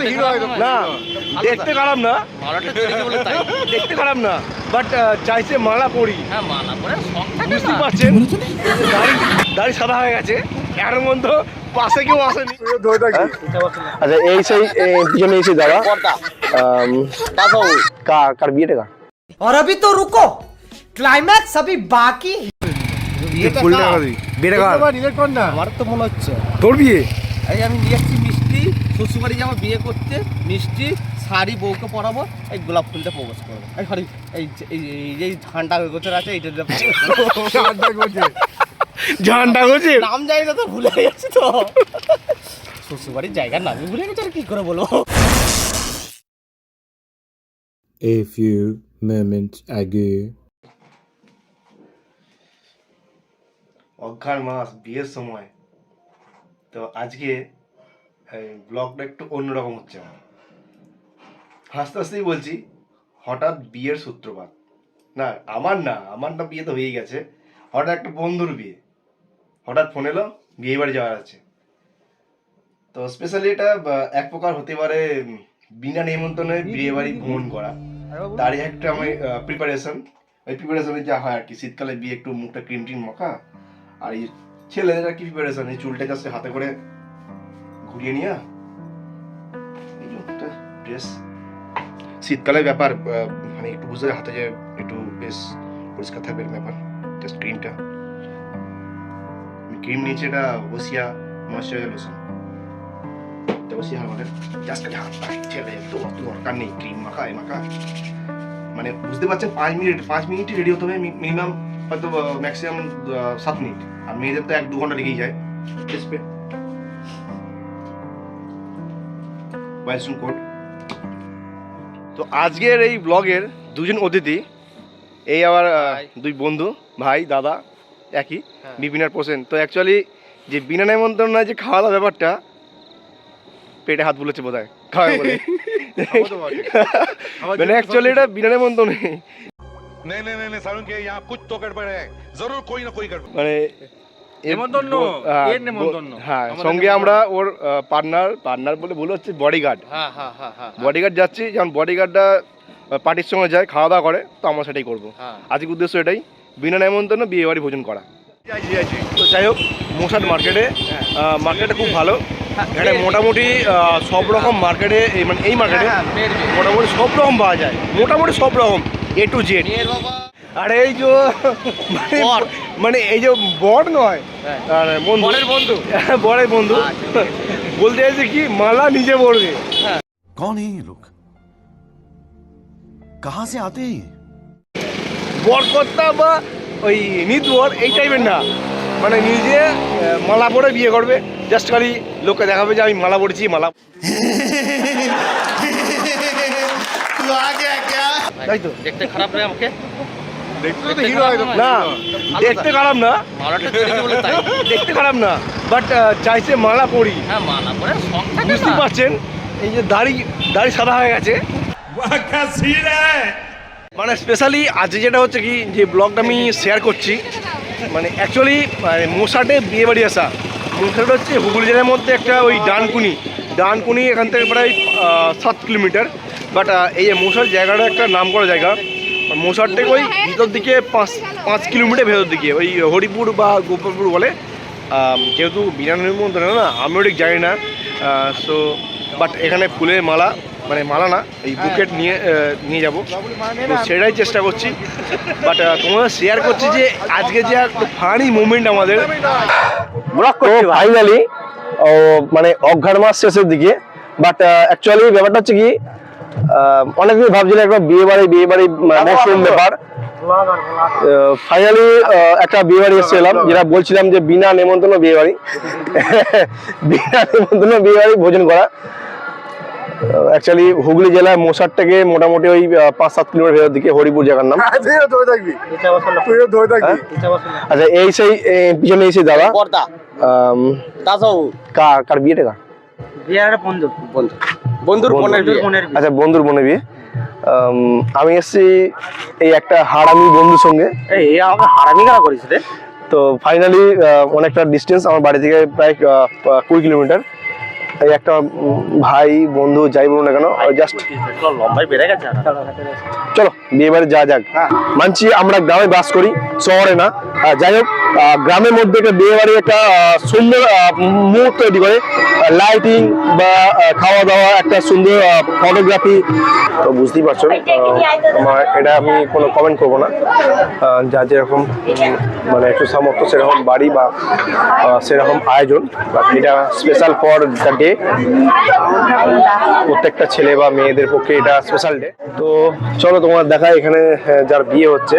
তো হিরো হয়তো না দেখতে খারাপ না মালাটা চলেছে বলে তাই দেখতে খারাপ না বাট চাইছে মালা পরি হ্যাঁ মালা করে শখ থাকে বুঝতে না পারছেন দাড়ি দাড়ি সাদা হয়ে গেছে এর মধ্যে পাশে কেউ আসেনি ধরে থাকি আচ্ছা এই সেই পিছনে এসে দাদা কার কার বিয়েটা কার और अभी तो रुको क्लाइमैक्स अभी बाकी है ফুলটা কার বিয়েটা কার রিলেট কর না আমার তো মনে হচ্ছে তোর বিয়ে এই আমি নিয়ে এসেছি মিষ্টি শ্বশুরবাড়ি যাব বিয়ে করতে মিষ্টি শাড়ি বউকে পরাবো এই গোলাপ ফুলটা প্রবেশ করব। এই সরি এই যে- এই এই যে ঠান্ডা গোচর আছে এইটা ঝান্ডা করছে নাম জানি না তো ভুলে গেছি তো। শ্বশুরবাড়ির জায়গার নামই ভুলে গেছি আর কি করে বলব। A few moments ago. অঘ্রাণ মাস বিয়ের সময়। তো আজকে ব্লগটা একটু অন্যরকম হচ্ছে আমার। হাসতে হাসতেই বলছি, হঠাৎ বিয়ের সূত্রপাত। না, আমার না আমার না বিয়ে তো হয়েই গেছে। হঠাৎ একটা বন্ধুর বিয়ে। হঠাৎ ফোন এলো, বিয়ে বাড়ি যাওয়ার আছে। তো স্পেশালি এটা এক প্রকার হতে পারে বিনা নিমন্ত্রণে বিয়ে বাড়ি ভ্রমণ করা। তারই একটা আমি প্রিপারেশন ওই প্রিপারেশনে যা হয় আর কি, শীতকালে বিয়ে একটু মুখটা ক্রিম টিম মাখা। আর এই ছেলেদের আর কি প্রিপারেশন এই চুলটা জাস্ট হাতে করে ঘুরিয়ে নিয়ে এই শীতকালের ব্যাপার মানে একটু বুঝতে হাতে যে একটু বেশ পরিষ্কার থাকবে ব্যাপার জাস্ট ক্রিমটা ক্রিম নিয়েছে, এটা ওসিয়া ময়শ্চারাইজার লোশন এটা ওসিয়া আমাদের জাস্ট খালি হাত ছেলে তো অত দরকার নেই ক্রিম মাখা, এ মাখা। মানে বুঝতে পারছেন, পাঁচ মিনিট, পাঁচ মিনিটই রেডি হতে হবে মিনিমাম হয়তো ম্যাক্সিমাম সাত মিনিট। আর মেয়েদের তো এক দু ঘণ্টা লেগেই যায়। এসপে বাইসন কোর্ট তো আজকের এই ব্লগের দুজন অতিথি এই আবার দুই বন্ধু ভাই দাদা একই বিপিন আর পোসেন তো অ্যাকচুয়ালি যে বিনা নেমন্তন্নায় যে খাওয়া দাওয়া ব্যাপারটা পেটে হাত বুলেছে বোধ হয় মানে হ্যাঁ, হ্যাঁ সঙ্গে আমরা ওর পার্টনার পার্টনার বলে ভুল হচ্ছে বডিগার্ড হ্যাঁ হ্যাঁ হ্যাঁ হ্যাঁ বডিগার্ড যাচ্ছি যেমন বডিগার্ডটা পার্টির সঙ্গে যায় খাওয়া দাওয়া করে তো আমরা সেটাই করব। আজকের উদ্দেশ্য এটাই বিনা নেমন্তন্ন বিয়ে বাড়ি ভোজন করা। তো যাই হোক মশাট মার্কেটে মার্কেটটা খুব ভালো। এখানে মোটামুটি সব রকম মার্কেটে এই মানে এই মার্কেটে। মোটামুটি সব রকম পাওয়া যায়। মোটামুটি সব রকম এ টু জেড আর এই যে মানে এই যে বর নয় হ্যাঁ। বন্ধু। বন্ধু। বরের বন্ধু। আচ্ছা, বলতে চাইছে কি মালা নিজে পড়বে হ্যাঁ। কন লোক? কাহা সে আতে বরকর্তা বা ওই নিদুয়ার এই টাইপের না। মানে নিজে মালা পরে বিয়ে করবে। জাস্ট খালি লোককে দেখাবে যে আমি মালা পড়েছি মালা তাই তো দেখতে খারাপ লাগে আমাকে। না দেখতে খারাপ না। দেখতে খারাপ না বাট চাইছে মালা পরি। হ্যাঁ বুঝতে পারছেন? এই যে দাড়ি দাড়ি সাদা হয়ে গেছে। মানে স্পেশালি আজ যেটা হচ্ছে কি যে ব্লগটা আমি শেয়ার করছি মানে অ্যাকচুয়ালি মোসাটে বিয়ে বাড়ি আসা। মোসাট হচ্ছে হুগলি জেলার মধ্যে একটা ওই ডানকুনি। ডানকুনি এখান থেকে প্রায় সাত কিলোমিটার। বাট এই যে মোসার জায়গাটা একটা নাম করা জায়গা। মোসার থেকে ওই ভিতর দিকে পাঁচ পাঁচ কিলোমিটার ভেতর দিকে ওই হরিপুর বা গোপালপুর বলে। যেহেতু বিরিয়ানির মধ্যে না আমিও ঠিক জানি না। সো বাট এখানে ফুলের মালা মানে মালা না এই বুকেট নিয়ে নিয়ে যাব। তো সেটাই চেষ্টা করছি। বাট তোমাদের শেয়ার করছি যে আজকে যে একটা ফানি মুভমেন্ট আমাদের। ফাইনালি ও মানে অঘ্রাণ মাস শেষের দিকে বাট অ্যাকচুয়ালি ব্যাপারটা হচ্ছে কি অনেকদিন ভাবছিল একটা বিয়ে বাড়ি বিয়ে বাড়ি মৌসুম ব্যাপার। ফাইনালি একটা বিয়ে বাড়ি এসেছিলাম যেটা বলছিলাম যে বিনা নেমন্তন্ন বিয়ে বাড়ি। বিনা নেমন্তন্ন বিয়ে বাড়ি ভোজন করা। অ্যাকচুয়ালি হুগলি জেলার মোসার থেকে মোটামুটি ওই পাঁচ সাত কিলোমিটার ভেতর দিকে হরিপুর জায়গার নাম। তুইও ধরে থাকবি। তুইও ধরে থাকবি। আচ্ছা এই সেই পিছনে এই সেই দাদা? কার বিয়েটা কার? বিয়ার বন্ধু। বন্ধু। বন্ধুর বোনের বিয়ে। আচ্ছা বন্ধুর বোনের বিয়ে। আমি এসেছি এই একটা হারামি বন্ধুর সঙ্গে। এই হারামি কারা করিস রে? তো ফাইনালি অনেকটা ডিস্টেন্স আমার বাড়ি থেকে প্রায় কুড়ি কিলোমিটার এই একটা ভাই বন্ধু যাই বলুন না কেন জাস্ট লম্বাই বেড়ে গেছে চলো বিয়ে বাড়ি যা যাক। মানছি আমরা গ্রামে বাস করি শহরে না। যাই হোক গ্রামের মধ্যে একটা বিয়ে বাড়ি একটা সুন্দর মুহূর্ত তৈরি করে। লাইটিং বা খাওয়া দাওয়া একটা সুন্দর ফটোগ্রাফি তো বুঝতেই পারছ আমার এটা আমি কোনো কমেন্ট করব না। যা যেরকম মানে একটু সামর্থ্য সেরকম বাড়ি বা সেরকম আয়োজন। এটা স্পেশাল ফর দ্য ডে প্রত্যেকটা ছেলে বা মেয়েদের পক্ষে এটা স্পেশাল ডে তো চলো তোমার দেখা এখানে যার বিয়ে হচ্ছে।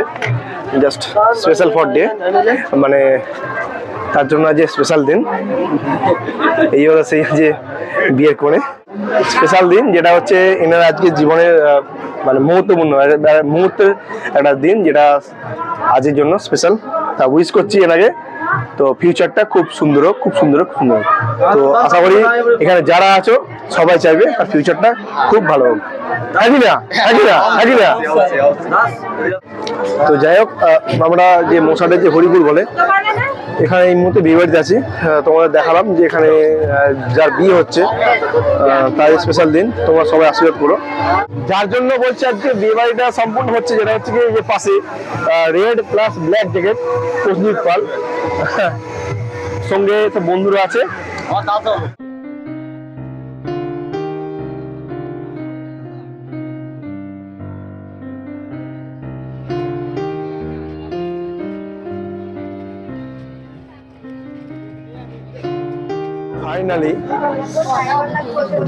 জাস্ট স্পেশাল ফর ডে মানে তার জন্য যে স্পেশাল দিন। এই হলো সেই যে বিয়ের করে। স্পেশাল দিন যেটা হচ্ছে এনার আজকে জীবনের মানে মুহূর্তপূর্ণ একটা মুহূর্তের একটা দিন যেটা আজের জন্য স্পেশাল তা উইশ করছি এনাকে তো ফিউচারটা খুব সুন্দর খুব সুন্দর খুব সুন্দর তো আশা করি এখানে যারা আছো, সবাই চাইবে তার ফিউচারটা খুব ভালো হোক। একই না একই না না তো যাই হোক আমরা যে মশাটা যে হরিপুর বলে, এখানে এই মুহূর্তে বিয়ে বাড়িতে আছি। তোমাদের দেখালাম যে এখানে যার বিয়ে হচ্ছে তার স্পেশাল দিন। তোমরা সবাই আশীর্বাদ করো। যার জন্য বলছে আজকে বিয়ে বাড়িটা সম্পূর্ণ হচ্ছে যেটা হচ্ছে কি যে পাশে red plus black jacket Prasadip Pal. সঙ্গে তো বন্ধুরা আছে। ফাইনালি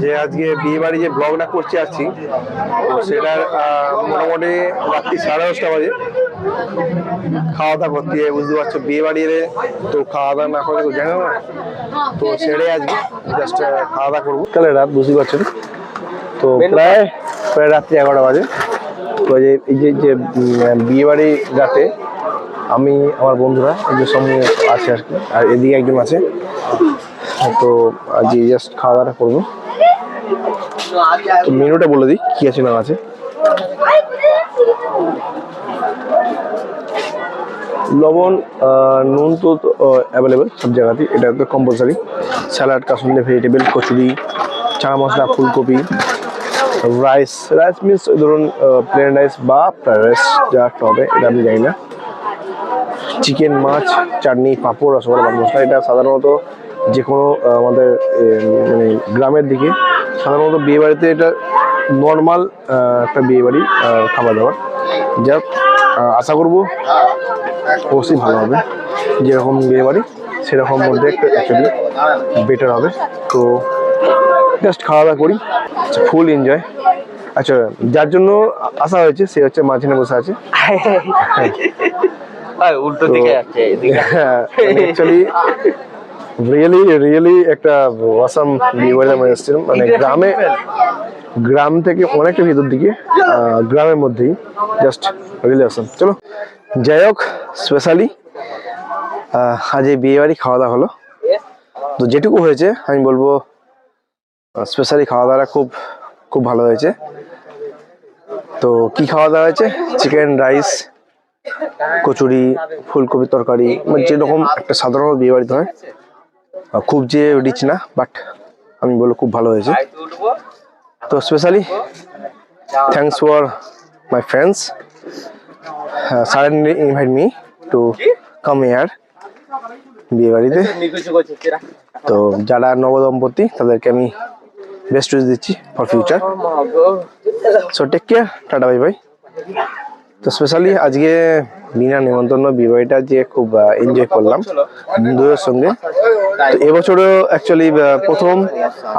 যে আজকে বিয়ে বাড়ি যে ব্লগটা করতে আসছি সেটার মোটামুটি রাত্রি সাড়ে দশটা বাজে। খাওয়া দাওয়া করতে হবে বুঝতে পারছ বিয়ে বাড়ি এলে তো খাওয়া দাওয়া না করে জানে? না তো সেটাই আজকে জাস্ট খাওয়া দাওয়া করব। তাহলে রাত বুঝতে পারছেন তো প্রায় প্রায় রাত্রি এগারোটা বাজে। তো যে এই যে যে বিয়ে বাড়ি রাতে আমি আমার বন্ধুরা এই যে সঙ্গে আছে আর কি আর এদিকে একজন আছে। তো আজ জাস্ট খাওয়া দাওয়াটা করব। তো মেনুটা বলে দিই, কি আছে না আছে। লবণ নুন তো অ্যাভেলেবেল সব জায়গাতেই, এটা তো compulsory salad, kasundi vegetable kachori chana masala, ফুলকপি রাইস রাইস মিন্স ধরুন প্লেন রাইস বা ফ্রাইড রাইস যা একটা হবে, এটা আমি জানি না। চিকেন মাছ, চাটনি, পাঁপড়, রসগোল্লা মশলা, এটা সাধারণত যে কোনো আমাদের মানে গ্রামের দিকে সাধারণত বিয়েবাড়িতে এটা নর্মাল একটা বিয়েবাড়ি খাবার দাবার যা আশা করব অবশ্যই ভালো হবে। যেরকম বিয়েবাড়ি সেরকম মধ্যে একটা অ্যাকচুয়ালি বেটার হবে। তো জাস্ট খাওয়া দাওয়া করি ফুল এনজয় আচ্ছা যার জন্য আসা হয়েছে সে হচ্ছে মাঝখানে বসে আছে। উল্টো দিকে এদিকে অ্যাকচুয়ালি রিয়েলি রিয়েলি একটা অসাম বিয়ে বাড়িতে আমরা এসেছিলাম মানে গ্রামে গ্রাম থেকে অনেকটা ভিতর দিকে গ্রামের মধ্যেই। জাস্ট রিয়েলি অসাম চলো যাই হোক স্পেশালি আজ এই বিয়ে বাড়ি খাওয়া দাওয়া হলো। তো যেটুকু হয়েছে আমি বলব স্পেশালি খাওয়া দাওয়াটা খুব খুব ভালো হয়েছে। তো কি খাওয়া দাওয়া হয়েছে? চিকেন রাইস কচুরি ফুলকপির তরকারি মানে যেরকম একটা সাধারণ বিয়ে বাড়িতে হয়। খুব যে রিচ না বাট আমি বলব খুব ভালো হয়েছে। তো specially thanks for my friends suddenly invite me to come ইয়ার বিয়ে বাড়িতে। তো যারা নবদম্পতি, তাদেরকে আমি বেস্ট উইশ দিচ্ছি for future so take care tata bye bye তো স্পেশালি আজকে বিনা নিমন্ত্রণ বিবাহটা যে খুব এনজয় করলাম বন্ধুদের সঙ্গে। তো এবছরও অ্যাকচুয়ালি প্রথম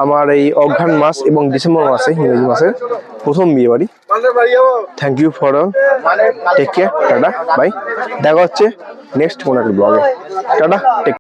আমার এই অঘ্রান মাস এবং ডিসেম্বর মাসে, ইংরেজি মাসে প্রথম বিয়ে বাড়ি thank you for take care tata bye দেখা হচ্ছে নেক্সট কোনো একটা ব্লগে টাটা টেক